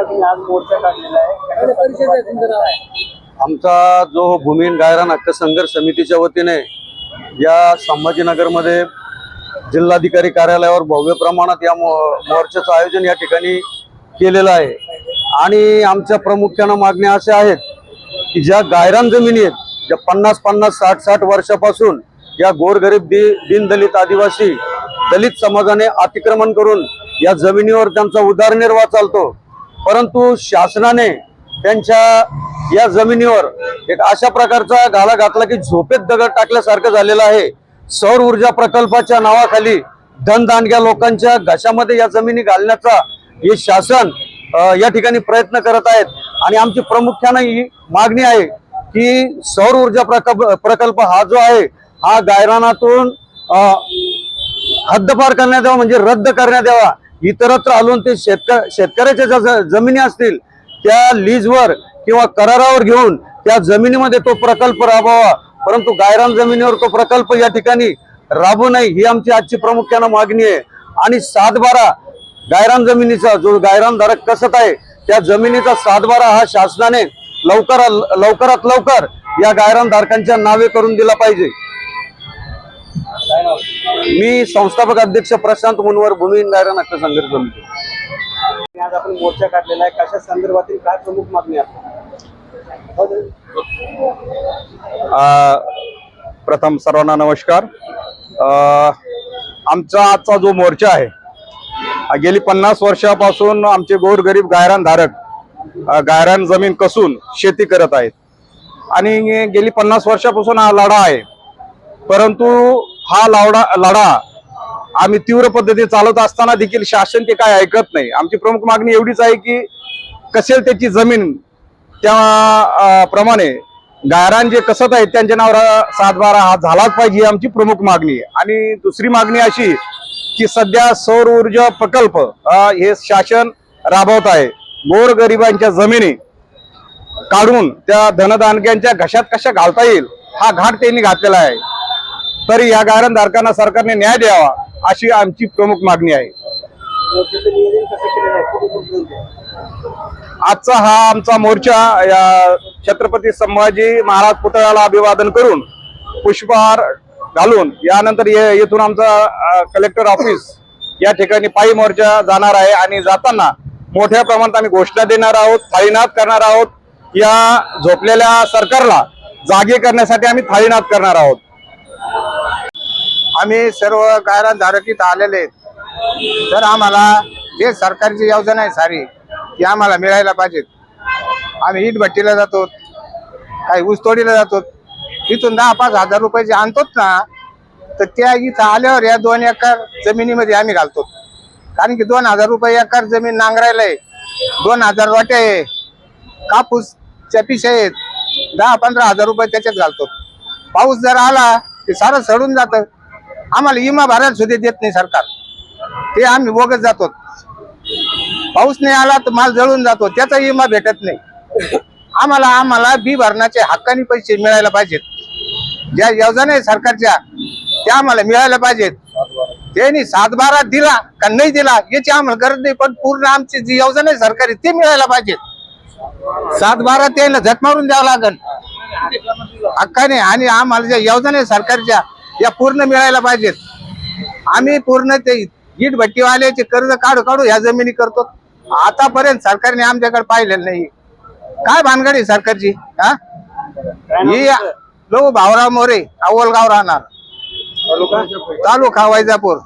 तुम्ही आज मोर्चा काढलेला आहे. आमचा जो भूमिहीन गायरान हक्क संघर्ष समितीच्या वतीने या संभाजीनगरमध्ये जिल्हाधिकारी कार्यालयावर भव्य प्रमाणात या मो- मोर्चाचं आयोजन या ठिकाणी केलेलं आहे. आणि आमच्या प्रामुख्यानं मागण्या अशा आहेत की ज्या गायरान जमिनी आहेत ज्या पन्नास पन्नास साठ साठ वर्षापासून या गोरगरीब दि दीनदलित आदिवासी दलित समाजाने अतिक्रमण करून या जमिनीवर त्यांचा उदरनिर्वाह चालतो परंतु शासनाने त्यांच्या या जमिनीवर एक अशा प्रकारचा गाळा घातला की झोपेत दगड टाकल्यासारखं झालेलं आहे. सौर ऊर्जा प्रकल्पाच्या नावाखाली धनदांडग्या लोकांच्या घशामध्ये या जमिनी घालण्याचा हे शासन या ठिकाणी प्रयत्न करत आहेत. आणि आमची प्रामुख्यानं ही मागणी आहे की सौर ऊर्जा प्रकल्प प्रकल्प हा जो आहे हा गायरानातून हद्दपार करण्यात यावा म्हणजे रद्द करण्यात यावा. इतरत्र आलून ते शेतक शेतकऱ्याच्या ज्या ज- जमिनी असतील त्या लीजवर किंवा करारावर घेऊन त्या जमिनीमध्ये तो प्रकल्प राबवावा. परंतु गायरान जमिनीवर तो प्रकल्प या ठिकाणी राबू नये ही आमची आजची प्रामुख्यानं मागणी आहे. आणि सातबारा गायरान जमिनीचा जो गायरान धारक कसत आहे त्या जमिनीचा सातबारा हा शासनाने लवकर लवकरात लवकर या गायरान धारकांच्या नावे करून दिला पाहिजे. मी संस्थापक अध्यक्ष प्रशांत मुनवर भूमिहीन गायरान हक्क संघर्ष समिती. आज आपण मोर्चा काढलेला आहे. कशा संदर्भातील काय प्रमुख मागणी आहे? अ, प्रथम सर्वांना नमस्कार. आमचा आजचा जो मोर्चा आहे गेली पन्नास वर्षापासून आमचे गोरगरीब गायरान धारक अ, गायरान जमीन कसून शेती करत आहेत. आणि गेली पन्नास वर्षापासून हा लढा आहे. परंतु हा लावडा लढा आम्ही तीव्र पद्धती चालवत असताना देखील शासन ते काय ऐकत नाही. आमची प्रमुख मागणी एवढीच आहे की कसेल त्याची जमीन त्या प्रमाणे गायरान जे कसत आहेत त्यांच्या नावावर सातबारा हा झालाच पाहिजे ही आमची प्रमुख मागणी आहे. आणि दुसरी मागणी अशी की सध्या सौर ऊर्जा प्रकल्प हे शासन राबवत आहे. गोरगरिबांच्या जमिनी काढून त्या धनदानक्यांच्या घशात कशा घालता येईल हा घाट त्यांनी घातलेला आहे. तरी या गायरानधारकांना सरकारने न्याय द्यावा अशी आमची प्रमुख मागणी आहे. आजचा हा आमचा मोर्चा या छत्रपती संभाजी महाराज पुतळ्याला अभिवादन करून पुष्पहार घालून यानंतर ये- येथून आमचा कलेक्टर ऑफिस या ठिकाणी पायी मोर्चा जाणार आहे आणि जाताना मोठ्या प्रमाणात आम्ही घोषणा देणार आहोत थाळीनाद करणार आहोत. या झोपलेल्या सरकारला जागे करण्यासाठी आम्ही थाळीनाद करणार आहोत. आम्ही सर्व गायरान इथं आलेले आहेत. तर आम्हाला जे सरकारची योजना आहे सारी ती आम्हाला मिळायला पाहिजेत. आम्ही ईट भट्टीला जातो काही ऊसतोडीला जातो. तिथून दहा पाच हजार रुपयाचे आणतोच ना तर त्या इथं आल्यावर या दोन एकर जमिनीमध्ये आम्ही घालतो. कारण की दोन हजार रुपये एकर जमीन नांगरायला आहे. दोन हजार वाटे आहे. कापूसच्या चपिश आहेत. दहा पंधरा हजार रुपये त्याच्यात घालतो. पाऊस जर आला ते सारं सडून जातं. आम्हाला विमा भरायला सुद्धा देत नाही सरकार. ते आम्ही बोगत जातो. पाऊस नाही आला तर माल जळून जातो. त्याचा विमा भेटत नाही. आम्हाला आम्हाला बी भरण्याचे हक्कानी पैसे मिळायला पाहिजेत. ज्या योजना आहे सरकारच्या त्या आम्हाला मिळायला पाहिजेत. त्यांनी सातबारा दिला का नाही दिला याची आम्हाला गरज नाही पण पूर्ण आमची जी योजना आहे सरकारी ती मिळायला पाहिजेत. सातबारा त्यांना झट मारून द्यावं लागल. हक्काने आणि आम्हाला ज्या योजना आहे सरकारच्या या पूर्ण मिळायला पाहिजेत. आम्ही पूर्ण ते ईट भट्टीवाल्याचे कर्ज काढू काढू ह्या जमिनी करतो. आतापर्यंत सरकारने आमच्याकडे पाहिलेलं नाही. काय भानगड आहे सरकारची? हा? ही भावराव मोरे अव्वल गाव राहणार. तालुका वैजापूर.